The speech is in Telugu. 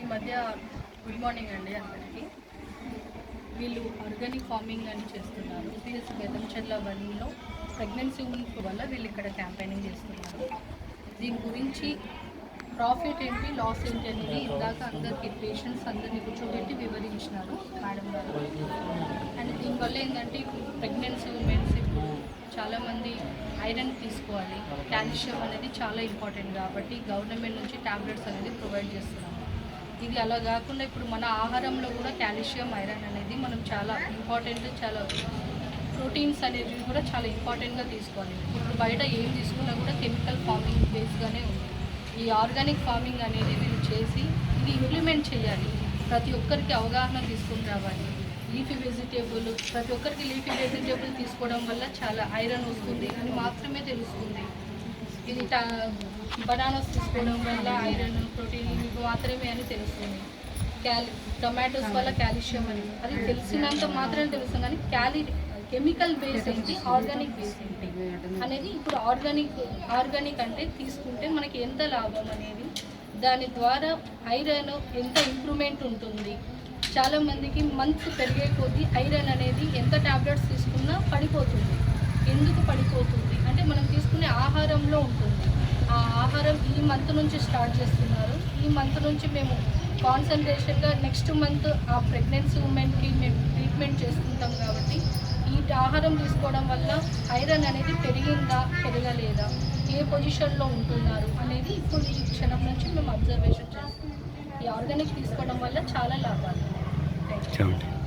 ఈ మధ్య గుడ్ మార్నింగ్ అండి అందరికీ. వీళ్ళు ఆర్గానిక్ ఫార్మింగ్ అని చేస్తున్నారు. సిఎస్ బెదంచెర్ల వన్లో ప్రెగ్నెన్సీ ఉన్న వల్ల వీళ్ళు ఇక్కడ క్యాంపెయినింగ్ చేస్తున్నారు. దీని గురించి ప్రాఫిట్ ఏంటి లాస్ ఏంటి అనేది ఇందాక అందరికి పేషెంట్స్ అందరినీ కూర్చోబెట్టి వివరించినారు మేడం గారు. అండ్ దీనివల్ల ఏంటంటే ఇప్పుడు ప్రెగ్నెన్సీ ఉమెన్స్ ఇప్పుడు చాలామంది ఐరన్ తీసుకోవాలి. కాల్షియం అనేది చాలా ఇంపార్టెంట్ కాబట్టి గవర్నమెంట్ నుంచి టాబ్లెట్స్ అనేది ప్రొవైడ్ చేస్తున్నాము. ఇది అలా కాకుండా ఇప్పుడు మన ఆహారంలో కూడా కాల్షియం ఐరన్ అనేది మనం చాలా ఇంపార్టెంట్ చాలా ప్రోటీన్స్ అనేవి కూడా చాలా ఇంపార్టెంట్గా తీసుకోవాలి. ఇప్పుడు బయట ఏం తీసుకున్నా కూడా కెమికల్ ఫార్మింగ్ బేస్గానే ఉంది. ఈ ఆర్గానిక్ ఫార్మింగ్ అనేది వీళ్ళు చేసి ఇది ఇంప్లిమెంట్ చేయాలి. ప్రతి ఒక్కరికి అవగాహన తీసుకుని రావాలి. లీఫీ వెజిటేబుల్ ప్రతి ఒక్కరికి లీఫీ వెజిటేబుల్ తీసుకోవడం వల్ల చాలా ఐరన్ వస్తుంది అని మాత్రమే తెలుస్తుంది. ఇది బనానాస్ తీసుకోవడం వల్ల ఐరన్ ప్రోటీన్ ఇవి మాత్రమే అని తెలుస్తుంది. క్యాలి టొమాటోస్ వల్ల కాల్షియం అని. అది తెలిసినంత మాత్రమే తెలుస్తుంది కానీ క్యాలి కెమికల్ బేస్ ఏంటి? ఆర్గానిక్ బేస్ ఏంటి? అనేది ఇప్పుడు ఆర్గానిక్ ఆర్గానిక్ అంటే తీసుకుంటే మనకి ఎంత లాభం అనేది దాని ద్వారా ఐరన్ ఎంత ఇంప్రూవ్మెంట్ ఉంటుంది? చాలా మందికి మంత్ పెరిగే కొద్దీ ఐరన్ అనేది ఎంత టాబ్లెట్స్ తీసుకున్నా పడిపోతుంది. ఎందుకు పడిపోతుంది? అంటే మనం తీసుకునే ఆహారంలో ఉంటుంది. ఆ ఆహారం ఈ మంత్ నుంచి స్టార్ట్ చేస్తున్నారు. ఈ మంత్ నుంచి మేము కాన్సన్ట్రేషన్గా నెక్స్ట్ మంత్ ఆ ప్రెగ్నెన్సీ ఉమెన్కి మేము ట్రీట్మెంట్ చేసుకుంటాం కాబట్టి ఈ ఆహారం తీసుకోవడం వల్ల ఐరన్ అనేది పెరిగిందా పెరగలేదా ఏ పొజిషన్లో ఉంటున్నారు అనేది ఇప్పుడు ఈ క్షణం నుంచి మేము అబ్జర్వేషన్ చేస్తాం ఈ ఆర్గానిక్ తీసుకోవడం వల్ల చాలా లాభాలు. ఉన్నాయి థ్యాంక్ యూ